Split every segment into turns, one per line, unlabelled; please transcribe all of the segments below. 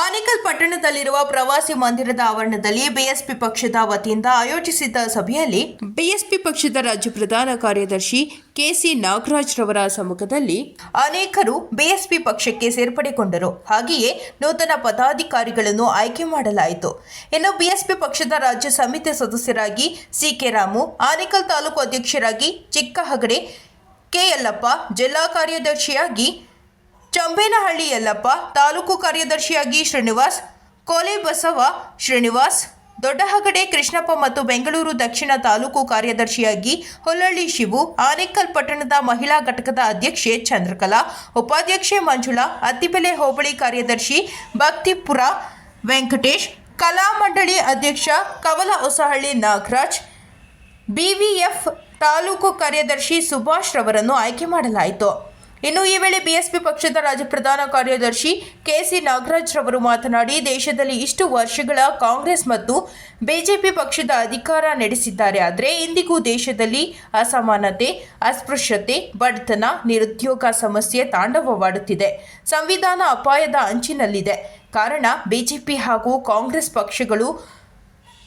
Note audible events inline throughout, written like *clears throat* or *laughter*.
ಆನೇಕಲ್ ಪಟ್ಟಣದಲ್ಲಿರುವ ಪ್ರವಾಸಿ ಮಂದಿರದ ಆವರಣದಲ್ಲಿ ಬಿಎಸ್ಪಿ ಪಕ್ಷದ ವತಿಯಿಂದ ಆಯೋಜಿಸಿದ್ದ ಸಭೆಯಲ್ಲಿ ಬಿಎಸ್ಪಿ ಪಕ್ಷದ ರಾಜ್ಯ ಪ್ರಧಾನ ಕಾರ್ಯದರ್ಶಿ ಕೆಸಿ ನಾಗರಾಜ್ ರವರ ಸಮ್ಮುಖದಲ್ಲಿ ಅನೇಕರು ಬಿಎಸ್ಪಿ ಪಕ್ಷಕ್ಕೆ ಸೇರ್ಪಡೆಗೊಂಡರು. ಹಾಗೆಯೇ ನೂತನ ಪದಾಧಿಕಾರಿಗಳನ್ನು ಆಯ್ಕೆ ಮಾಡಲಾಯಿತು. ಇನ್ನು ಬಿಎಸ್ಪಿ ಪಕ್ಷದ ರಾಜ್ಯ ಸಮಿತಿ ಸದಸ್ಯರಾಗಿ ಸಿಕೆ ರಾಮು ಆನೇಕಲ್ ತಾಲೂಕು ಅಧ್ಯಕ್ಷರಾಗಿ ಚಿಕ್ಕ ಹಗಡೆ ಕೆ ಯಲ್ಲಪ್ಪ ಜಿಲ್ಲಾ ಕಾರ್ಯದರ್ಶಿಯಾಗಿ ಚಂಬೇನಹಳ್ಳಿ ಯಲ್ಲಪ್ಪ ತಾಲೂಕು ಕಾರ್ಯದರ್ಶಿಯಾಗಿ ಶ್ರೀನಿವಾಸ್, ಕೋಲೆ ಬಸವ ಶ್ರೀನಿವಾಸ್, ದೊಡ್ಡಹಗಡೆ ಕೃಷ್ಣಪ್ಪ ಮತ್ತು ಬೆಂಗಳೂರು ದಕ್ಷಿಣ ತಾಲೂಕು ಕಾರ್ಯದರ್ಶಿಯಾಗಿ ಹೊಲ್ಲಳ್ಳಿ ಶಿವು, ಆನೇಕಲ್ ಪಟ್ಟಣದ ಮಹಿಳಾ ಘಟಕದ ಅಧ್ಯಕ್ಷೆ ಚಂದ್ರಕಲಾ, ಉಪಾಧ್ಯಕ್ಷೆ ಮಂಜುಳಾ ಅತ್ತಿಬೆಲೆ ಹೋಬಳಿ ಕಾರ್ಯದರ್ಶಿ ಭಕ್ತಿಪುರ ವೆಂಕಟೇಶ್, ಕಲಾ ಮಂಡಳಿ ಅಧ್ಯಕ್ಷ ಕವಲ ಹೊಸಹಳ್ಳಿ ನಾಗರಾಜ್, ಬಿವಿಎಫ್ ತಾಲೂಕು ಕಾರ್ಯದರ್ಶಿ ಸುಭಾಷ್ ರವರನ್ನು ಆಯ್ಕೆ ಮಾಡಲಾಯಿತು. ಇನ್ನು ಈ ವೇಳೆ ಬಿಎಸ್ಪಿ ಪಕ್ಷದ ರಾಜ್ಯ ಪ್ರಧಾನ ಕಾರ್ಯದರ್ಶಿ ಕೆಸಿ ನಾಗರಾಜ್ ರವರು ಮಾತನಾಡಿ, ದೇಶದಲ್ಲಿ ಇಷ್ಟು ವರ್ಷಗಳ ಕಾಂಗ್ರೆಸ್ ಮತ್ತು ಬಿಜೆಪಿ ಪಕ್ಷದ ಅಧಿಕಾರ ನಡೆಸಿದ್ದಾರೆ. ಆದರೆ ಇಂದಿಗೂ ದೇಶದಲ್ಲಿ ಅಸಮಾನತೆ, ಅಸ್ಪೃಶ್ಯತೆ, ಬಡತನ, ನಿರುದ್ಯೋಗ ಸಮಸ್ಯೆ ತಾಂಡವವಾಡುತ್ತಿದೆ. ಸಂವಿಧಾನ ಅಪಾಯದ ಅಂಚಿನಲ್ಲಿದೆ. ಕಾರಣ ಬಿಜೆಪಿ ಹಾಗೂ ಕಾಂಗ್ರೆಸ್ ಪಕ್ಷಗಳು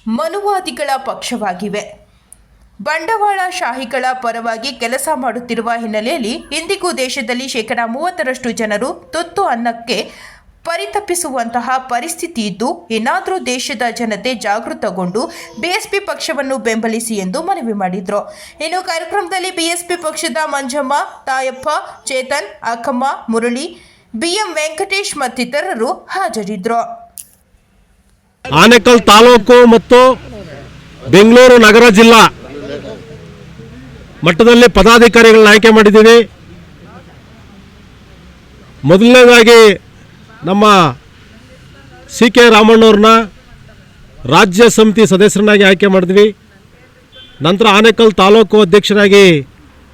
ಮನುವಾದಿಗಳ ಪಕ್ಷವಾಗಿವೆ. ಬಂಡವಾಳಶಾಹಿಗಳ ಪರವಾಗಿ ಕೆಲಸ ಮಾಡುತ್ತಿರುವ ಹಿನ್ನೆಲೆಯಲ್ಲಿ ಇಂದಿಗೂ ದೇಶದಲ್ಲಿ ಶೇಕಡಾ ಮೂವತ್ತರಷ್ಟು ಜನರು ತುತ್ತು ಅನ್ನಕ್ಕೆ ಪರಿತಪಿಸುವಂತಹ ಪರಿಸ್ಥಿತಿ ಇದ್ದು, ಏನಾದರೂ ದೇಶದ ಜನತೆ ಜಾಗೃತಗೊಂಡು ಬಿಎಸ್ಪಿ ಪಕ್ಷವನ್ನು ಬೆಂಬಲಿಸಿ ಎಂದು ಮನವಿ ಮಾಡಿದರು. ಇನ್ನು ಕಾರ್ಯಕ್ರಮದಲ್ಲಿ ಬಿಎಸ್ಪಿ ಪಕ್ಷದ ಮಂಜಮ್ಮ, ತಾಯಪ್ಪ, ಚೇತನ್, ಅಕ್ಕಮ್ಮ, ಮುರಳಿ, ಬಿಎಂ ವೆಂಕಟೇಶ್ ಮತ್ತಿತರರು ಹಾಜರಿದ್ದರು
ಆನೇಕಲ್ ತಾಲೂಕು ಮತ್ತು ಬೆಂಗಳೂರು ನಗರ ಜಿಲ್ಲಾ ಮಟ್ಟದಲ್ಲಿ ಪದಾಧಿಕಾರಿಗಳನ್ನ ಆಯ್ಕೆ ಮಾಡಿದ್ದೀವಿ. ಮೊದಲನೇದಾಗಿ ನಮ್ಮ ಸಿ ಕೆ ರಾಮಣ್ಣವ್ರನ್ನ ರಾಜ್ಯ ಸಮಿತಿ ಸದಸ್ಯರನ್ನಾಗಿ ಆಯ್ಕೆ ಮಾಡಿದ್ವಿ. ನಂತರ ಆನೇಕಲ್ ತಾಲೂಕು ಅಧ್ಯಕ್ಷರಾಗಿ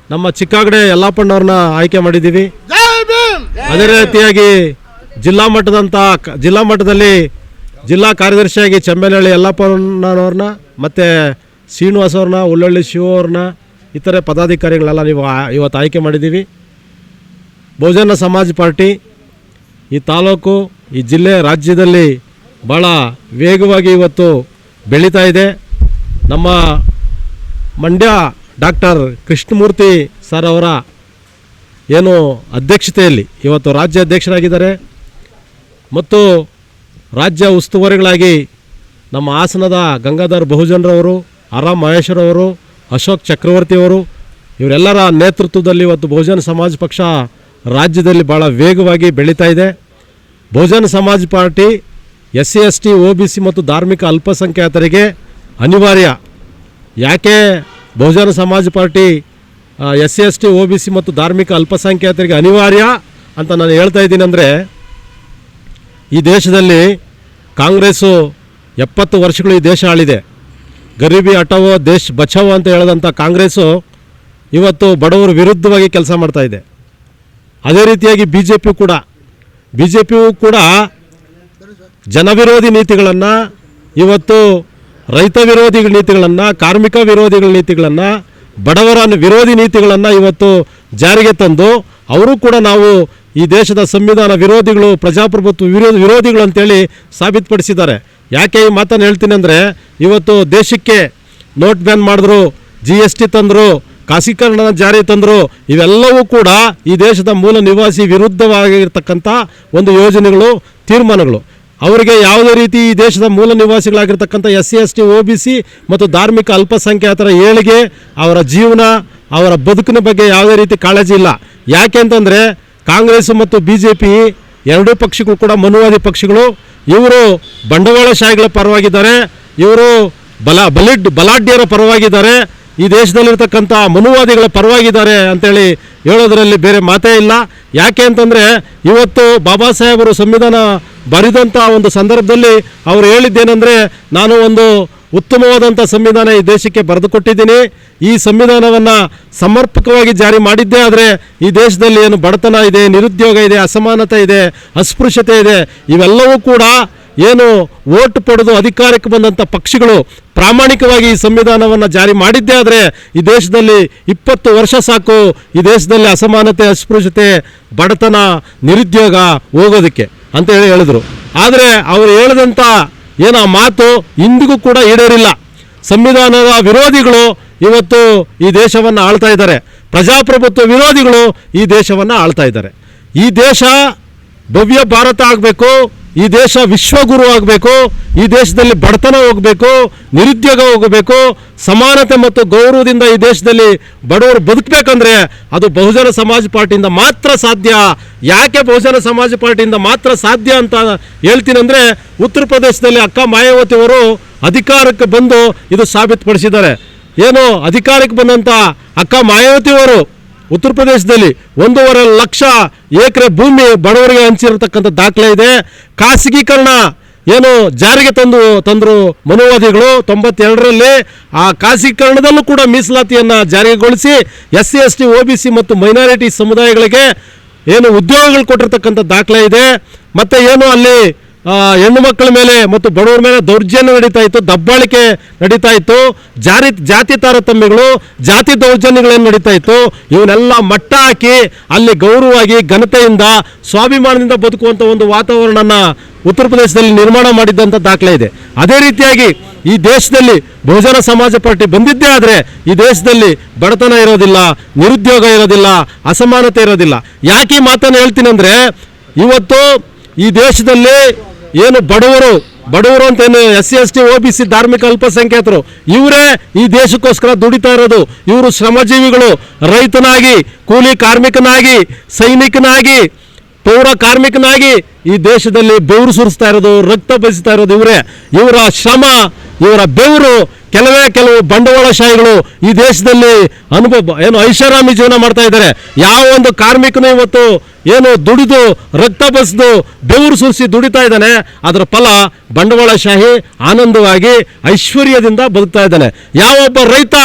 ನಮ್ಮ ಚಿಕ್ಕಾಗಡೆ ಯಲ್ಲಪ್ಪಣ್ಣವ್ರನ್ನ ಆಯ್ಕೆ ಮಾಡಿದ್ದೀವಿ. ಅದೇ ರೀತಿಯಾಗಿ ಜಿಲ್ಲಾ ಮಟ್ಟದಂಥ ಜಿಲ್ಲಾ ಮಟ್ಟದಲ್ಲಿ ಜಿಲ್ಲಾ ಕಾರ್ಯದರ್ಶಿಯಾಗಿ ಚೆಂಬೆನಹಳ್ಳಿ ಯಲ್ಲಪ್ಪನವ್ರನ್ನ ಮತ್ತು ಶ್ರೀನಿವಾಸ್ ಅವ್ರನ್ನ ಉಳ್ಳಳ್ಳಿ ಶಿವ ಅವ್ರನ್ನ ಇತರೆ ಪದಾಧಿಕಾರಿಗಳೆಲ್ಲ ನೀವು ಇವತ್ತು ಆಯ್ಕೆ ಮಾಡಿದ್ದೀವಿ. ಬಹುಜನ ಸಮಾಜ ಪಾರ್ಟಿ ಈ ತಾಲೂಕು, ಈ ಜಿಲ್ಲೆ ರಾಜ್ಯದಲ್ಲಿ ಭಾಳ ವೇಗವಾಗಿ ಇವತ್ತು ಬೆಳೀತಾ ಇದೆ. ನಮ್ಮ ಮಂಡ್ಯ ಡಾಕ್ಟರ್ ಕೃಷ್ಣಮೂರ್ತಿ ಸರ್ ಅವರ ಏನು ಅಧ್ಯಕ್ಷತೆಯಲ್ಲಿ ಇವತ್ತು ರಾಜ್ಯ ಅಧ್ಯಕ್ಷರಾಗಿದ್ದಾರೆ ಮತ್ತು ರಾಜ್ಯ ಉಸ್ತುವಾರಿಗಳಾಗಿ ನಮ್ಮ ಹಾಸನದ ಗಂಗಾಧರ್ ಬಹುಜನರವರು ಆರಾಮ್ ಮಹೇಶ್ವರವರು ಅಶೋಕ್ ಚಕ್ರವರ್ತಿಯವರು ಇವರೆಲ್ಲರ ನೇತೃತ್ವದಲ್ಲಿ ಇವತ್ತು ಬಹುಜನ ಸಮಾಜ ಪಕ್ಷ ರಾಜ್ಯದಲ್ಲಿ ಭಾಳ ವೇಗವಾಗಿ ಬೆಳೀತಾ ಇದೆ. Bahujan Samaj party S C S T O B C ಮತ್ತು ಧಾರ್ಮಿಕ ಅಲ್ಪಸಂಖ್ಯಾತರಿಗೆ ಅನಿವಾರ್ಯ. ಯಾಕೆ Bahujan Samaj party S C S T O B C ಮತ್ತು ಧಾರ್ಮಿಕ ಅಲ್ಪಸಂಖ್ಯಾತರಿಗೆ ಅನಿವಾರ್ಯ ಅಂತ ನಾನು ಹೇಳ್ತಾ ಇದ್ದೀನಿ ಅಂದರೆ, ಈ ದೇಶದಲ್ಲಿ ಕಾಂಗ್ರೆಸ್ಸು ಎಪ್ಪತ್ತು ವರ್ಷಗಳು ಈ ದೇಶ ಆಳಿದೆ. ಗರೀಬಿ ಹಟವೋ, ದೇಶ್ ಬಚಾವೋ ಅಂತ ಹೇಳಿದಂಥ ಕಾಂಗ್ರೆಸ್ಸು ಇವತ್ತು ಬಡವರ ವಿರುದ್ಧವಾಗಿ ಕೆಲಸ ಮಾಡ್ತಾ ಇದೆ. ಅದೇ ರೀತಿಯಾಗಿ ಬಿ ಜೆ ಪಿ ಕೂಡ ಬಿ ಜೆ ಪಿಯು ಕೂಡ ಜನವಿರೋಧಿ ನೀತಿಗಳನ್ನು ಇವತ್ತು ರೈತ ವಿರೋಧಿ ನೀತಿಗಳನ್ನು, ಕಾರ್ಮಿಕ ವಿರೋಧಿಗಳ ನೀತಿಗಳನ್ನು, ಬಡವರ ವಿರೋಧಿ ನೀತಿಗಳನ್ನು ಇವತ್ತು ಜಾರಿಗೆ ತಂದು, ಅವರು ಕೂಡ ನಾವು ಈ ದೇಶದ ಸಂವಿಧಾನ ವಿರೋಧಿಗಳು, ಪ್ರಜಾಪ್ರಭುತ್ವ ವಿರೋಧ ವಿರೋಧಿಗಳು ಅಂತೇಳಿ ಸಾಬೀತುಪಡಿಸಿದ್ದಾರೆ. ಯಾಕೆ ಈ ಮಾತನ್ನು ಹೇಳ್ತೀನಿ ಅಂದರೆ, ಇವತ್ತು ದೇಶಕ್ಕೆ ನೋಟ್ ಬ್ಯಾನ್ ಮಾಡಿದ್ರು ಜಿ ಎಸ್ ಟಿ ತಂದರು ಖಾಸೀಕರಣ ಜಾರಿ ತಂದರು, ಇವೆಲ್ಲವೂ ಕೂಡ ಈ ದೇಶದ ಮೂಲ ನಿವಾಸಿ ವಿರುದ್ಧವಾಗಿರ್ತಕ್ಕಂಥ ಒಂದು ಯೋಜನೆಗಳು, ತೀರ್ಮಾನಗಳು. ಅವರಿಗೆ ಯಾವುದೇ ರೀತಿ ಈ ದೇಶದ ಮೂಲ ನಿವಾಸಿಗಳಾಗಿರ್ತಕ್ಕಂಥ S C S T O B C ಮತ್ತು ಧಾರ್ಮಿಕ ಅಲ್ಪಸಂಖ್ಯಾತರ ಏಳಿಗೆ ಅವರ ಜೀವನ, ಅವರ ಬದುಕಿನ ಬಗ್ಗೆ ಯಾವುದೇ ರೀತಿ ಕಾಳಜಿ ಇಲ್ಲ. ಯಾಕೆ ಅಂತಂದರೆ ಕಾಂಗ್ರೆಸ್ ಮತ್ತು ಬಿ ಜೆ ಪಿ ಎರಡೂ ಪಕ್ಷಗಳು ಕೂಡ ಮನುವಾದಿ ಪಕ್ಷಗಳು. ಇವರು ಬಂಡವಾಳಶಾಹಿಗಳ ಪರವಾಗಿದ್ದಾರೆ. ಇವರು ಬಲ ಬಲಿಡ್ ಬಲಾಢ್ಯರ ಪರವಾಗಿದ್ದಾರೆ. ಈ ದೇಶದಲ್ಲಿರ್ತಕ್ಕಂಥ ಮನುವಾದಿಗಳ ಪರವಾಗಿದ್ದಾರೆ ಅಂತೇಳಿ ಹೇಳೋದರಲ್ಲಿ ಬೇರೆ ಮಾತೇ ಇಲ್ಲ. ಯಾಕೆ ಅಂತಂದರೆ ಇವತ್ತು ಬಾಬಾ ಸಾಹೇಬರು ಸಂವಿಧಾನ ಬರೆದಂಥ ಒಂದು ಸಂದರ್ಭದಲ್ಲಿ ಅವರು ಹೇಳಿದ್ದೇನೆಂದರೆ, ನಾನು ಒಂದು ಉತ್ತಮವಾದಂಥ ಸಂವಿಧಾನ ಈ ದೇಶಕ್ಕೆ ಬರೆದುಕೊಟ್ಟಿದ್ದೀನಿ ಈ ಸಂವಿಧಾನವನ್ನು ಸಮರ್ಪಕವಾಗಿ ಜಾರಿ ಮಾಡಿದ್ದೇ ಆದರೆ ಈ ದೇಶದಲ್ಲಿ ಏನು ಬಡತನ ಇದೆ, ನಿರುದ್ಯೋಗ ಇದೆ, ಅಸಮಾನತೆ ಇದೆ, ಅಸ್ಪೃಶ್ಯತೆ ಇದೆ, ಇವೆಲ್ಲವೂ ಕೂಡ ಏನು ಓಟ್ ಪಡೆದು ಅಧಿಕಾರಕ್ಕೆ ಬಂದಂಥ ಪಕ್ಷಗಳು ಪ್ರಾಮಾಣಿಕವಾಗಿ ಈ ಸಂವಿಧಾನವನ್ನು ಜಾರಿ ಮಾಡಿದ್ದೇ ಆದರೆ ಈ ದೇಶದಲ್ಲಿ ಇಪ್ಪತ್ತು ವರ್ಷ ಸಾಕು ಈ ದೇಶದಲ್ಲಿ ಅಸಮಾನತೆ, ಅಸ್ಪೃಶ್ಯತೆ, ಬಡತನ, ನಿರುದ್ಯೋಗ ಹೋಗೋದಕ್ಕೆ ಅಂತ ಹೇಳಿ ಹೇಳಿದರು. ಆದರೆ ಅವರು ಹೇಳಿದಂಥ ಏನು ಆ ಮಾತು ಇಂದಿಗೂ ಕೂಡ ಈಡೇರಿಲ್ಲ. ಸಂವಿಧಾನದ ವಿರೋಧಿಗಳು ಇವತ್ತು ಈ ದೇಶವನ್ನು ಆಳ್ತಾ ಇದ್ದಾರೆ. ಪ್ರಜಾಪ್ರಭುತ್ವ ವಿರೋಧಿಗಳು ಈ ದೇಶವನ್ನು ಆಳ್ತಾ ಇದ್ದಾರೆ. ಈ ದೇಶ ಭವ್ಯ ಭಾರತ ಆಗಬೇಕು ಈ ದೇಶ ವಿಶ್ವಗುರು ಆಗಬೇಕು, ಈ ದೇಶದಲ್ಲಿ ಬಡತನ ಹೋಗಬೇಕು, ನಿರುದ್ಯೋಗ ಹೋಗಬೇಕು, ಸಮಾನತೆ ಮತ್ತು ಗೌರವದಿಂದ ಈ ದೇಶದಲ್ಲಿ ಬಡವರು ಬದುಕಬೇಕಂದ್ರೆ ಅದು ಬಹುಜನ ಸಮಾಜ ಪಾರ್ಟಿಯಿಂದ ಮಾತ್ರ ಸಾಧ್ಯ. ಯಾಕೆ ಬಹುಜನ ಸಮಾಜ ಪಾರ್ಟಿಯಿಂದ ಮಾತ್ರ ಸಾಧ್ಯ ಅಂತ ಹೇಳ್ತೀನಂದ್ರೆ ಉತ್ತರ ಪ್ರದೇಶದಲ್ಲಿ ಅಕ್ಕ ಮಾಯಾವತಿ ಅವರು ಅಧಿಕಾರಕ್ಕೆ ಬಂದು ಇದು ಸಾಬೀತುಪಡಿಸಿದ್ದಾರೆ. ಏನು ಅಧಿಕಾರಕ್ಕೆ ಬಂದಂಥ ಅಕ್ಕ ಮಾಯಾವತಿ ಅವರು ಉತ್ತರ ಪ್ರದೇಶದಲ್ಲಿ ಒಂದೂವರೆ ಲಕ್ಷ ಎಕರೆ ಭೂಮಿ ಬಡವರಿಗೆ ಹಂಚಿರತಕ್ಕಂಥ ದಾಖಲೆ ಇದೆ. ಖಾಸಗೀಕರಣ ಏನು ಜಾರಿಗೆ ತಂದು ತಂದರು ಮನುವಾದಿಗಳು ತೊಂಬತ್ತೆರಡರಲ್ಲಿ, ಆ ಖಾಸಗೀಕರಣದಲ್ಲೂ ಕೂಡ ಮೀಸಲಾತಿಯನ್ನು ಜಾರಿಗೊಳಿಸಿ S C S T O B C ಮತ್ತು ಮೈನಾರಿಟಿ ಸಮುದಾಯಗಳಿಗೆ ಏನು ಉದ್ಯೋಗಗಳು ಕೊಟ್ಟಿರ್ತಕ್ಕಂಥ ದಾಖಲೆ ಇದೆ. ಮತ್ತು ಏನು ಅಲ್ಲಿ ಹೆಣ್ಣು ಮಕ್ಕಳ ಮೇಲೆ ಮತ್ತು ಬಡವರ ಮೇಲೆ ದೌರ್ಜನ್ಯ ನಡೀತಾ ಇತ್ತು, ದಬ್ಬಾಳಿಕೆ ನಡೀತಾ ಇತ್ತು, ಜಾರಿ, ಜಾತಿ ತಾರತಮ್ಯಗಳು, ಜಾತಿ ದೌರ್ಜನ್ಯಗಳೇನು ನಡೀತಾ ಇತ್ತು, ಇವನ್ನೆಲ್ಲ ಮಟ್ಟ ಹಾಕಿ ಅಲ್ಲಿ ಗೌರವವಾಗಿ, ಘನತೆಯಿಂದ, ಸ್ವಾಭಿಮಾನದಿಂದ ಬದುಕುವಂಥ ಒಂದು ವಾತಾವರಣನ ಉತ್ತರ ಪ್ರದೇಶದಲ್ಲಿ ನಿರ್ಮಾಣ ಮಾಡಿದ್ದಂಥ ದಾಖಲೆ ಇದೆ. ಅದೇ ರೀತಿಯಾಗಿ ಈ ದೇಶದಲ್ಲಿ ಬಹುಜನ ಸಮಾಜ ಪಾರ್ಟಿ ಬಂದಿದ್ದೇ ಆದರೆ ಈ ದೇಶದಲ್ಲಿ ಬಡತನ ಇರೋದಿಲ್ಲ, ನಿರುದ್ಯೋಗ ಇರೋದಿಲ್ಲ, ಅಸಮಾನತೆ ಇರೋದಿಲ್ಲ. ಯಾಕೆ ಈ ಮಾತನ್ನು ಹೇಳ್ತೀನಿ ಅಂದರೆ, ಇವತ್ತು ಈ ದೇಶದಲ್ಲಿ ಏನು ಬಡವರು ಬಡವರು ಅಂತ ಏನು S C S T O B C ಧಾರ್ಮಿಕ ಅಲ್ಪಸಂಖ್ಯಾತರು, ಇವರೇ ಈ ದೇಶಕ್ಕೋಸ್ಕರ ದುಡಿತಾ ಇರೋದು. ಇವರು ಶ್ರಮಜೀವಿಗಳು, ರೈತನಾಗಿ, ಕೂಲಿ ಕಾರ್ಮಿಕನಾಗಿ, ಸೈನಿಕನಾಗಿ, ಪೌರ ಕಾರ್ಮಿಕನಾಗಿ ಈ ದೇಶದಲ್ಲಿ ಬೆವರು ಸುರಿಸ್ತಾ ಇರೋದು, ರಕ್ತ ಬಸಿತಾ ಇರೋದು ಇವರೇ. ಇವರ ಶ್ರಮ, ಇವರ ಬೆವರು ಕೆಲವೇ ಕೆಲವು ಬಂಡವಾಳಶಾಹಿಗಳು ಈ ದೇಶದಲ್ಲಿ ಅನುಭವ, ಏನು ಐಷಾರಾಮಿ ಜೀವನ ಮಾಡ್ತಾ ಇದ್ದಾರೆ. ಯಾವ ಒಂದು ಕಾರ್ಮಿಕನೂ ಇವತ್ತು ಏನು ದುಡಿದು, ರಕ್ತ ಬಸಿದು, ಬೆವರು ಸುರಿಸಿ ದುಡಿತಾ ಇದ್ದಾನೆ. ಅದರ ಫಲ ಬಂಡವಾಳಶಾಹಿ ಆನಂದವಾಗಿ, ಐಶ್ವರ್ಯದಿಂದ ಬದುಕ್ತಾ ಇದ್ದಾನೆ. ಯಾವೊಬ್ಬ ರೈತ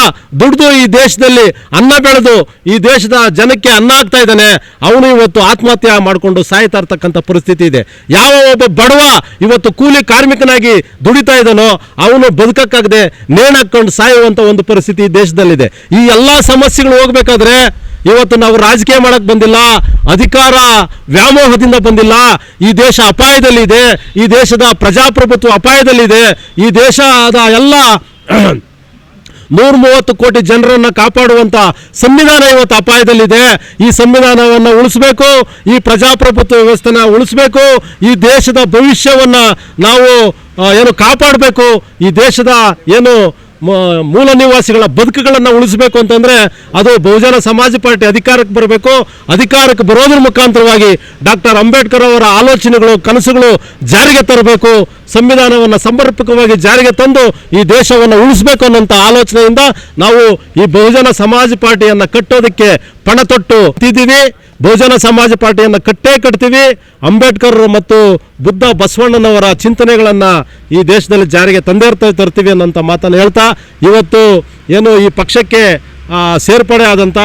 ದುಡಿದು ಈ ದೇಶದಲ್ಲಿ ಅನ್ನ ಬೆಳೆದು, ಈ ದೇಶದ ಜನಕ್ಕೆ ಅನ್ನ ಆಗ್ತಾ ಇದ್ದಾನೆ, ಅವನು ಇವತ್ತು ಆತ್ಮಹತ್ಯೆ ಮಾಡಿಕೊಂಡು ಸಾಯ್ತಾ ಇರ್ತಕ್ಕಂಥ ಪರಿಸ್ಥಿತಿ ಇದೆ. ಯಾವ ಒಬ್ಬ ಬಡವ ಇವತ್ತು ಕೂಲಿ ಕಾರ್ಮಿಕನಾಗಿ ದುಡಿತಾ ಇದ್ದಾನೋ, ಅವನು ಬದುಕಕ್ಕಾಗದೆ ನೇಣು ಹಾಕೊಂಡು ಸಾಯುವಂಥ ಒಂದು ಪರಿಸ್ಥಿತಿ ದೇಶದಲ್ಲಿದೆ. ಈ ಎಲ್ಲ ಸಮಸ್ಯೆಗಳು ಹೋಗ್ಬೇಕಾದ್ರೆ ಇವತ್ತು ನಾವು ರಾಜಕೀಯ ಮಾಡಕ್ ಬಂದಿಲ್ಲ, ಅಧಿಕಾರ ವ್ಯಾಮೋಹದಿಂದ ಬಂದಿಲ್ಲ. ಈ ದೇಶ ಅಪಾಯದಲ್ಲಿದೆ, ಈ ದೇಶದ ಪ್ರಜಾಪ್ರಭುತ್ವ ಅಪಾಯದಲ್ಲಿದೆ, ಈ ದೇಶದ ಎಲ್ಲ *clears throat* ನೂರ ಮೂವತ್ತು ಕೋಟಿ ಜನರನ್ನು ಕಾಪಾಡುವಂತ ಸಂವಿಧಾನ ಇವತ್ತು ಅಪಾಯದಲ್ಲಿದೆ. ಈ ಸಂವಿಧಾನವನ್ನು ಉಳಿಸಬೇಕು, ಈ ಪ್ರಜಾಪ್ರಭುತ್ವ ವ್ಯವಸ್ಥೆನ ಉಳಿಸಬೇಕು, ಈ ದೇಶದ ಭವಿಷ್ಯವನ್ನು ನಾವು ಏನು ಕಾಪಾಡಬೇಕು, ಈ ದೇಶದ ಏನು ಮೂಲ ನಿವಾಸಿಗಳ ಬದುಕುಗಳನ್ನು ಉಳಿಸಬೇಕು ಅಂತಂದ್ರೆ ಅದು ಬಹುಜನ ಸಮಾಜ ಪಾರ್ಟಿ ಅಧಿಕಾರಕ್ಕೆ ಬರಬೇಕು. ಅಧಿಕಾರಕ್ಕೆ ಬರೋದ್ರ ಮುಖಾಂತರವಾಗಿ ಡಾಕ್ಟರ್ ಅಂಬೇಡ್ಕರ್ ಅವರ ಆಲೋಚನೆಗಳು, ಕನಸುಗಳು ಜಾರಿಗೆ ತರಬೇಕು. ಸಂವಿಧಾನವನ್ನು ಸಮರ್ಪಕವಾಗಿ ಜಾರಿಗೆ ತಂದು ಈ ದೇಶವನ್ನು ಉಳಿಸಬೇಕು ಅನ್ನೋಂಥ ಆಲೋಚನೆಯಿಂದ ನಾವು ಈ ಬಹುಜನ ಸಮಾಜ ಪಾರ್ಟಿಯನ್ನು ಕಟ್ಟೋದಕ್ಕೆ ಪಣ ತೊಟ್ಟು ತಿದ್ದೀವಿ ಬಹುಜನ ಸಮಾಜ ಪಾರ್ಟಿಯನ್ನು ಕಟ್ಟೇ ಕಟ್ತೀವಿ. ಅಂಬೇಡ್ಕರ್ ಮತ್ತು ಬುದ್ಧ ಬಸವಣ್ಣನವರ ಚಿಂತನೆಗಳನ್ನು ಈ ದೇಶದಲ್ಲಿ ಜಾರಿಗೆ ತಂದೇ ತರ್ತೀವಿ ಅನ್ನೋಂಥ ಮಾತನ್ನು ಹೇಳ್ತಾ ಇವತ್ತು ಏನು ಈ ಪಕ್ಷಕ್ಕೆ ಸೇರ್ಪಡೆ ಆದಂಥ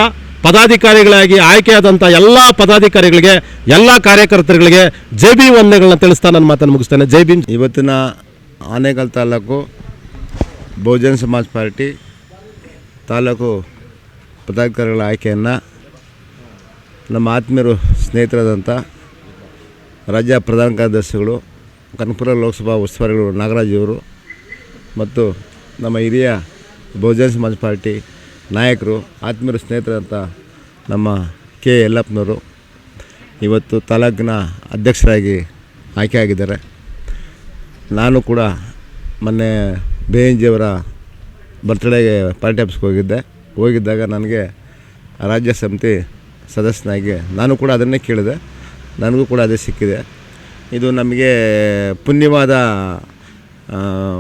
ಪದಾಧಿಕಾರಿಗಳಾಗಿ ಆಯ್ಕೆಯಾದಂಥ ಎಲ್ಲ ಪದಾಧಿಕಾರಿಗಳಿಗೆ, ಎಲ್ಲ ಕಾರ್ಯಕರ್ತರುಗಳಿಗೆ ಜೈ ಬಿ ವಂದನೆಗಳನ್ನ ತಿಳಿಸ್ತಾ ನನ್ನ ಮಾತನ್ನು ಮುಗಿಸ್ತೇನೆ. ಜೈ ಭೀಮ್.
ಇವತ್ತಿನ ಆನೇಕಲ್ ತಾಲೂಕು ಬಹುಜನ ಸಮಾಜ್ ಪಾರ್ಟಿ ತಾಲೂಕು ಪದಾಧಿಕಾರಿಗಳ ಆಯ್ಕೆಯನ್ನು ನಮ್ಮ ಆತ್ಮೀಯರು ಸ್ನೇಹಿತರಾದಂಥ ರಾಜ್ಯ ಪ್ರಧಾನ ಕಾರ್ಯದರ್ಶಿಗಳು, ಕನಕಪುರ ಲೋಕಸಭಾ ಉಸ್ತುವಾರಿಗಳು ನಾಗರಾಜ್ ಇವರು ಮತ್ತು ನಮ್ಮ ಹಿರಿಯ ಬಹುಜನ ಸಮಾಜ ಪಾರ್ಟಿ ನಾಯಕರು, ಆತ್ಮೀಯರು ಸ್ನೇಹಿತರಂತ ನಮ್ಮ ಕೆ ಯಲ್ಲಪ್ಪನವರು ಇವತ್ತು ತಾಲೂಕಿನ ಅಧ್ಯಕ್ಷರಾಗಿ ಆಯ್ಕೆಯಾಗಿದ್ದಾರೆ ನಾನು ಕೂಡ ಮೊನ್ನೆ ಬೇಂಜಿಯವರ ಬರ್ತ್ಡೇಗೆ ಪಾರ್ಟಿ ಆಫೀಸ್ಗೆ ಹೋಗಿದ್ದೆ. ಹೋಗಿದ್ದಾಗ ನನಗೆ ರಾಜ್ಯ ಸಮಿತಿ ಸದಸ್ಯನಾಗಿ ನಾನು ಕೂಡ ಅದನ್ನೇ ಕೇಳಿದೆ. ನನಗೂ ಕೂಡ ಅದೇ ಸಿಕ್ಕಿದೆ. ಇದು ನಮಗೆ ಪುಣ್ಯವಾದ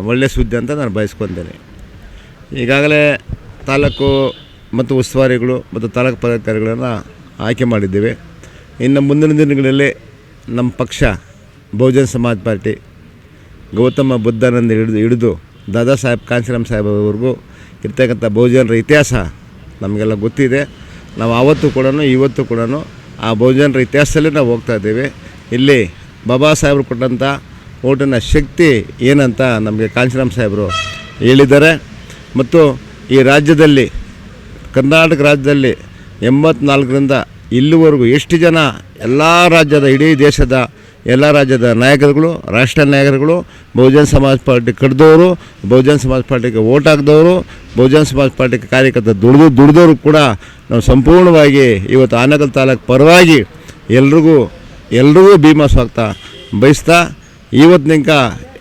ಒಳ್ಳೆಯ ಸುದ್ದಿ ಅಂತ ನಾನು ಬಯಸ್ಕೊತೇನೆ. ಈಗಾಗಲೇ ತಾಲೂಕು ಮತ್ತು ಉಸ್ತುವಾರಿಗಳು ಮತ್ತು ತಾಲೂಕು ಪದಾಧಿಕಾರಿಗಳನ್ನು ಆಯ್ಕೆ ಮಾಡಿದ್ದೇವೆ. ಇನ್ನು ಮುಂದಿನ ದಿನಗಳಲ್ಲಿ ನಮ್ಮ ಪಕ್ಷ, ಬಹುಜನ ಸಮಾಜ್ ಪಾರ್ಟಿ, ಗೌತಮ ಬುದ್ಧಾನಂದ ಹಿಡಿದು ಹಿಡಿದು ದಾದಾ ಸಾಹೇಬ್ ಕಾಂಚರಾಮ್ ಸಾಹೇಬ್ವರೆಗೂ ಇರ್ತಕ್ಕಂಥ ಬಹುಜನರ ಇತಿಹಾಸ ನಮಗೆಲ್ಲ ಗೊತ್ತಿದೆ. ನಾವು ಆವತ್ತು ಕೂಡ ಇವತ್ತು ಕೂಡ ಆ ಬಹುಜನರ ಇತಿಹಾಸದಲ್ಲೇ ನಾವು ಹೋಗ್ತಾ ಇದ್ದೀವಿ. ಇಲ್ಲಿ ಬಾಬಾ ಸಾಹೇಬರು ಕೊಟ್ಟಂಥ ಓಟಿನ ಶಕ್ತಿ ಏನಂತ ನಮಗೆ ಕಾಂಚಿರಾಮ್ ಸಾಹೇಬರು ಹೇಳಿದ್ದಾರೆ. ಮತ್ತು ಈ ರಾಜ್ಯದಲ್ಲಿ, ಕರ್ನಾಟಕ ರಾಜ್ಯದಲ್ಲಿ ಎಂಬತ್ನಾಲ್ಕರಿಂದ ಇಲ್ಲಿವರೆಗೂ ಎಷ್ಟು ಜನ ಎಲ್ಲ ರಾಜ್ಯದ, ಇಡೀ ದೇಶದ ಎಲ್ಲ ರಾಜ್ಯದ ನಾಯಕರುಗಳು ರಾಷ್ಟ್ರ ನಾಯಕರುಗಳು, ಬಹುಜನ್ ಸಮಾಜ ಪಾರ್ಟಿ ಕಡ್ದವರು ಬಹುಜನ ಸಮಾಜ ಪಾರ್ಟಿಗೆ ಓಟ್ ಹಾಕಿದವರು, ಬಹುಜನ ಸಮಾಜ ಪಾರ್ಟಿಗೆ ಕಾರ್ಯಕರ್ತ ದುಡಿದು, ದುಡಿದವರು ಕೂಡ ನಾವು ಸಂಪೂರ್ಣವಾಗಿ ಇವತ್ತು ಆನಕಲ್ ತಾಲೂಕು ಪರವಾಗಿ ಎಲ್ರಿಗೂ ಎಲ್ರಿಗೂ ಭೀಮಾ ಸ್ವಾಗತ ಬಯಸ್ತಾ ಇವತ್ತಿನಿಂಕ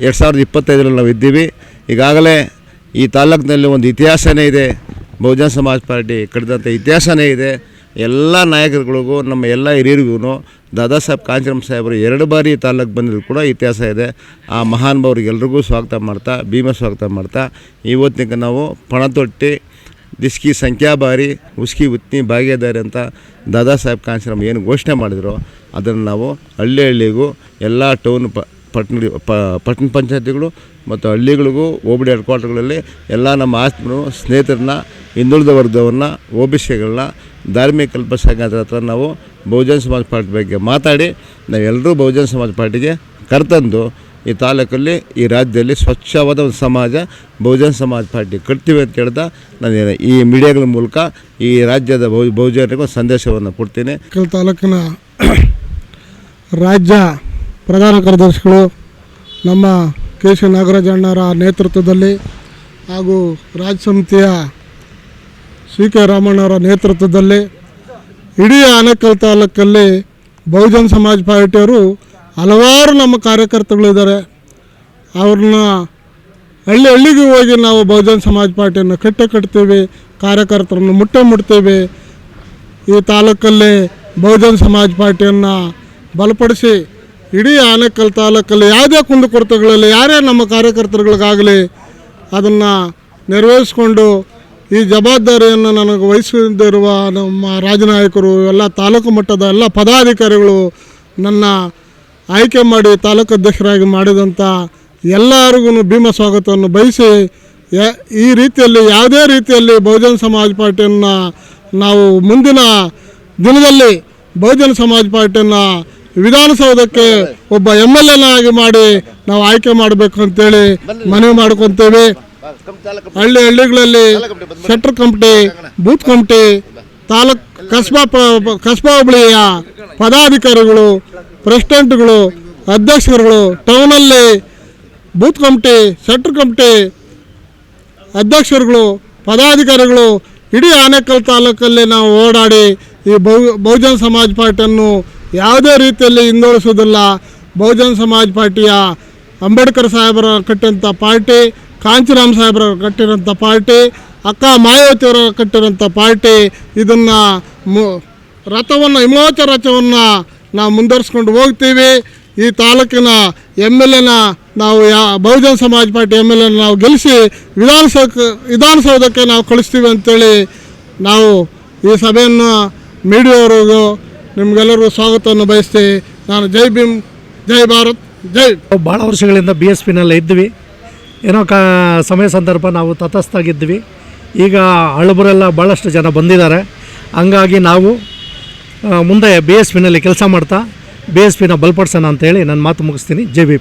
ಎರಡು ಸಾವಿರದ ಇಪ್ಪತ್ತೈದರಲ್ಲಿ ನಾವು ಇದ್ದೀವಿ. ಈಗಾಗಲೇ ಈ ತಾಲೂಕಿನಲ್ಲಿ ಒಂದು ಇತಿಹಾಸನೇ ಇದೆ. ಬಹುಜನ ಸಮಾಜ ಪಾರ್ಟಿ ಕಡಿದಂಥ ಇತಿಹಾಸನೇ ಇದೆ. ಎಲ್ಲ ನಾಯಕರುಗಳಿಗೂ, ನಮ್ಮ ಎಲ್ಲ ಹಿರಿಯರಿಗೂ, ದಾದಾ ಸಾಹೇಬ್ ಕಾಂಚರಾಮ್ ಸಾಹೇಬರು ಎರಡು ಬಾರಿ ತಾಲೂಕು ಬಂದಿದ್ರು ಕೂಡ ಇತಿಹಾಸ ಇದೆ. ಆ ಮಹಾನುಭಾವರಿಗೆಲ್ರಿಗೂ ಸ್ವಾಗತ ಮಾಡ್ತಾ, ಭೀಮ ಸ್ವಾಗತ ಮಾಡ್ತಾ ಇವತ್ತಿಗೆ ನಾವು ಪಣ ತೊಟ್ಟಿ ದಿಸ್ಕಿ ಸಂಖ್ಯಾ ಬಾರಿ ಉಸ್ಕಿ ಉತ್ನಿ ಭಾಗ್ಯದಾರಿ ಅಂತ ದಾದಾ ಸಾಹೇಬ್ ಕಾಂಚರಾಮ್ ಏನು ಘೋಷಣೆ ಮಾಡಿದ್ರು, ಅದನ್ನು ನಾವು ಹಳ್ಳಿ ಹಳ್ಳಿಗೂ ಎಲ್ಲ ಟೌನ್ ಪ ಪಟ್ಟಣ ಪಟ್ಟಣ ಪಂಚಾಯತಿಗಳು ಮತ್ತು ಹಳ್ಳಿಗಳಿಗೂ ಹೋಬಳಿ ಹೆಡ್ ಕ್ವಾರ್ಟರ್ಗಳಲ್ಲಿ ಎಲ್ಲ ನಮ್ಮ ಆತ್ಮರು ಸ್ನೇಹಿತರನ್ನ, ಹಿಂದುಳಿದ ವರ್ಗವನ್ನು ಒ ಬಿ ಸಿಗಳನ್ನ ಧಾರ್ಮಿಕ ಅಲ್ಪಸಂಖ್ಯಾತರ ಹತ್ರ ನಾವು ಬಹುಜನ ಸಮಾಜ ಪಾರ್ಟಿ ಬಗ್ಗೆ ಮಾತಾಡಿ, ನಾವೆಲ್ಲರೂ ಬಹುಜನ ಸಮಾಜ ಪಾರ್ಟಿಗೆ ಕರೆತಂದು ಈ ತಾಲೂಕಲ್ಲಿ, ಈ ರಾಜ್ಯದಲ್ಲಿ ಸ್ವಚ್ಛವಾದ ಒಂದು ಸಮಾಜ, ಬಹುಜನ ಸಮಾಜ ಪಾರ್ಟಿ ಕಟ್ತೀವಿ ಅಂತ ಹೇಳ್ತಾ ನಾನು ಈ ಮೀಡಿಯಾಗಳ ಮೂಲಕ ಈ ರಾಜ್ಯದ ಬಹು, ಬಹುಜನರಿಗೆ ಒಂದು ಸಂದೇಶವನ್ನು ಕೊಡ್ತೀನಿ.
ತಾಲೂಕಿನ ರಾಜ್ಯ ಪ್ರಧಾನ ಕಾರ್ಯದರ್ಶಿಗಳು, ನಮ್ಮ ಕೆ ಸಿ ನಾಗರಾಜಣ್ಣರ ನೇತೃತ್ವದಲ್ಲಿ ಹಾಗೂ ರಾಜ್ ಸಮಿತಿಯ ಸಿ ಕೆ ರಾಮಣ್ಣವರ ನೇತೃತ್ವದಲ್ಲಿ ಇಡೀ ಆನೇಕಲ್ ತಾಲೂಕಲ್ಲಿ ಬಹುಜನ ಸಮಾಜ್ ಪಾರ್ಟಿಯವರು ಹಲವಾರು ನಮ್ಮ ಕಾರ್ಯಕರ್ತಗಳಿದ್ದಾರೆ ಅವ್ರನ್ನ ಹಳ್ಳಿ ಹಳ್ಳಿಗೆ ಹೋಗಿ ನಾವು ಬಹುಜನ ಸಮಾಜ್ ಪಾರ್ಟಿಯನ್ನು ಕಟ್ಟೆ ಕಟ್ತೀವಿ ಕಾರ್ಯಕರ್ತರನ್ನು ಮುಟ್ಟೆ ಮುಟ್ತೀವಿ. ಈ ತಾಲೂಕಲ್ಲಿ ಬಹುಜನ ಸಮಾಜ ಪಾರ್ಟಿಯನ್ನು ಬಲಪಡಿಸಿ ಇಡೀ ಆನೇಕಲ್ ತಾಲೂಕಲ್ಲಿ ಯಾವುದೇ ಕುಂದುಕೊರತೆಗಳಲ್ಲಿ ಯಾರೇ ನಮ್ಮ ಕಾರ್ಯಕರ್ತರುಗಳಿಗಾಗಲಿ ಅದನ್ನು ನೆರವೇರಿಸ್ಕೊಂಡು ಈ ಜವಾಬ್ದಾರಿಯನ್ನು ನನಗೆ ವಹಿಸಿದಿರುವ ನಮ್ಮ ರಾಜನಾಯಕರು, ಎಲ್ಲ ತಾಲೂಕು ಮಟ್ಟದ ಎಲ್ಲ ಪದಾಧಿಕಾರಿಗಳು ನನ್ನ ಆಯ್ಕೆ ಮಾಡಿ ತಾಲೂಕು ಅಧ್ಯಕ್ಷರಾಗಿ ಮಾಡಿದಂಥ ಎಲ್ಲರಿಗೂ ಭೀಮ ಸ್ವಾಗತವನ್ನು ಬಯಸಿ ಈ ರೀತಿಯಲ್ಲಿ ಯಾವುದೇ ರೀತಿಯಲ್ಲಿ ಬಹುಜನ ಸಮಾಜ ಪಾರ್ಟಿಯನ್ನು ನಾವು ಮುಂದಿನ ದಿನದಲ್ಲಿ ಬಹುಜನ ಸಮಾಜ ಪಾರ್ಟಿಯನ್ನು ವಿಧಾನಸೌಧಕ್ಕೆ ಒಬ್ಬ ಎಂ ಎಲ್ ಎನಾಗಿ ಮಾಡಿ ನಾವು ಆಯ್ಕೆ ಮಾಡಬೇಕು ಅಂತೇಳಿ ಮನವಿ ಮಾಡ್ಕೊತೇವೆ. ಹಳ್ಳಿ ಹಳ್ಳಿಗಳಲ್ಲಿ sector committee booth committee taluk Kasba Kasba ಹೋಬಳಿಯ ಪದಾಧಿಕಾರಿಗಳು ಪ್ರೆಸಿಡೆಂಟ್ಗಳು ಅಧ್ಯಕ್ಷರುಗಳು ಟೌನಲ್ಲಿ ಬೂತ್ ಕಮಿಟಿ ಸೆಟ್ರ್ ಕಮಿಟಿ ಅಧ್ಯಕ್ಷರುಗಳು ಪದಾಧಿಕಾರಿಗಳು ಇಡೀ ಆನೇಕಲ್ ತಾಲೂಕಲ್ಲಿ ನಾವು ಓಡಾಡಿ ಈ ಬಹು ಬಹುಜನ ಸಮಾಜ ಪಾರ್ಟಿಯನ್ನು ಯಾವುದೇ ರೀತಿಯಲ್ಲಿ ಹಿಂದುಳಿಸೋದಿಲ್ಲ. ಬಹುಜನ ಸಮಾಜ್ ಪಾರ್ಟಿಯ ಅಂಬೇಡ್ಕರ್ ಸಾಹೇಬರ ಕಟ್ಟಿದಂಥ ಪಾರ್ಟಿ, ಕಾಂಚಿರಾಮ್ ಸಾಹೇಬರ ಕಟ್ಟಿರೋಂಥ ಪಾರ್ಟಿ, ಅಕ್ಕ ಮಾಯಾವತಿಯವರ ಕಟ್ಟಿರೋಂಥ ಪಾರ್ಟಿ, ಇದನ್ನು ಮು, ರಥವನ್ನು ಹಿಮೋಚ ರಥವನ್ನು ನಾವು ಮುಂದುವರಿಸ್ಕೊಂಡು ಹೋಗ್ತೀವಿ. ಈ ತಾಲೂಕಿನ ಎಂ ಎಲ್ ಎನ ನಾವು ಯಾ, Bahujan Samaj party M L A ನಾವು ಗೆಲ್ಲಿಸಿ ವಿಧಾನಸೌಧಕ್ಕೆ ವಿಧಾನಸೌಧಕ್ಕೆ ನಾವು ಕಳಿಸ್ತೀವಿ ಅಂತೇಳಿ ನಾವು ಈ ಸಭೆಯನ್ನು ಮೀಡಿಯಾವರೆಗೂ ನಿಮಗೆಲ್ಲರಿಗೂ ಸ್ವಾಗತವನ್ನು ಬಯಸ್ತೀವಿ ನಾನು ಜೈ ಭೀಮ್, ಜೈ ಭಾರತ್, ಜೈ
ಭಾಳ ವರ್ಷಗಳಿಂದ ಬಿ ಎಸ್ ಪಿನಲ್ಲೇ ಇದ್ವಿ. ಏನೋ ಕ, ಸಮಯ ಸಂದರ್ಭ ನಾವು ತತಸ್ಥಾಗಿದ್ವಿ ಈಗ ಹಳಬರೆಲ್ಲ ಭಾಳಷ್ಟು ಜನ ಬಂದಿದ್ದಾರೆ. ಹಂಗಾಗಿ ನಾವು ಮುಂದೆ ಬಿ ಎಸ್ ಪಿನಲ್ಲಿ ಕೆಲಸ ಮಾಡ್ತಾ ಬಿ ಎಸ್ ಪಿನ ಬಲಪಡಿಸೋಣ ಅಂತೇಳಿ ನನ್ನ ಮಾತು ಮುಗಿಸ್ತೀನಿ. ಜೈ ಬಿ